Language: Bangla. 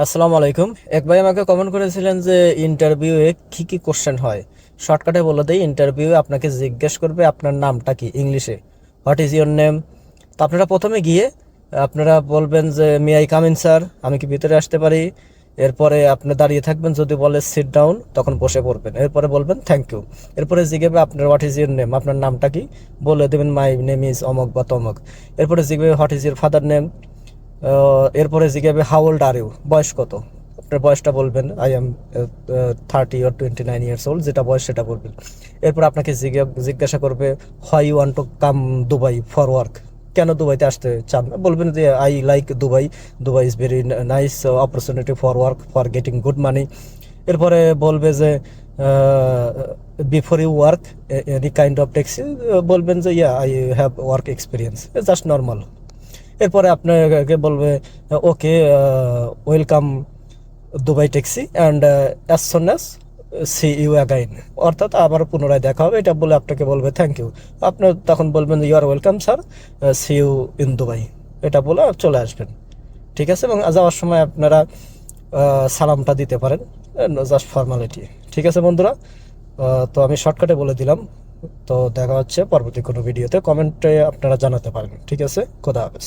আসসালামু আলাইকুম। এক ভাই আমাকে কমেন্ট করেছিলেন যে ইন্টারভিউয়ে কি কি কোশ্চেন হয়। শর্টকাটে বলে দেই ইন্টারভিউ আপনাকে জিজ্ঞেস করবে আপনার নামটা কি ইংলিশে। হোয়াট ইজ ইয়োর নেম তো আপনারা প্রথমে গিয়ে আপনারা বলবেন যে may I come coming sir আমি কি ভিতরে আসতে পারি? এরপরে আপনি দাঁড়িয়ে থাকবেন, যদি বলে সিট ডাউন তখন বসে পড়বেন। এরপরে বলবেন থ্যাংক ইউ এরপরে জিজ্ঞেবে আপনার হোয়াট ইজ ইয়োর নেম আপনার নামটা কি? বলে দেবেন মাই নেম ইজ অমক বা তমক। এরপরে জিজ্ঞেবে what is your father name এরপরে জিজ্ঞাসা হাউ ওল্ড আর ইউ বয়স কত? আপনার বয়সটা বলবেন I am thirty or twenty nine years old যেটা বয়স সেটা বলবেন। এরপর আপনাকে জিজ্ঞা- জিজ্ঞাসা করবে why you want to come Dubai for work কেন দুবাইতে আসতে চান? বলবেন যে I like Dubai Dubai is very nice opportunity for work for getting good money এরপরে বলবে যে before you work any kind of taxi বলবেন যে yeah I have work experience just normal এরপরে আপনাকে বলবে, okay welcome Dubai taxi and as soon as see you again অর্থাৎ আবার পুনরায় দেখা হবে, এটা বলে আপনাকে বলবে থ্যাংক ইউ আপনি তখন বলবেন you are welcome sir see you in Dubai এটা বলে চলে আসবেন। ঠিক আছে? এবং যাওয়ার সময় আপনারা সালামটা দিতে পারেন জাস্ট ফর্মালিটি ঠিক আছে বন্ধুরা? তো আমি শর্টকাটে বলে দিলাম। তো দেখা হচ্ছে পরবর্তী কোনো ভিডিওতে। কমেন্টে আপনারা জানাতে পারেন। ঠিক আছে? খোদা হাফেজ।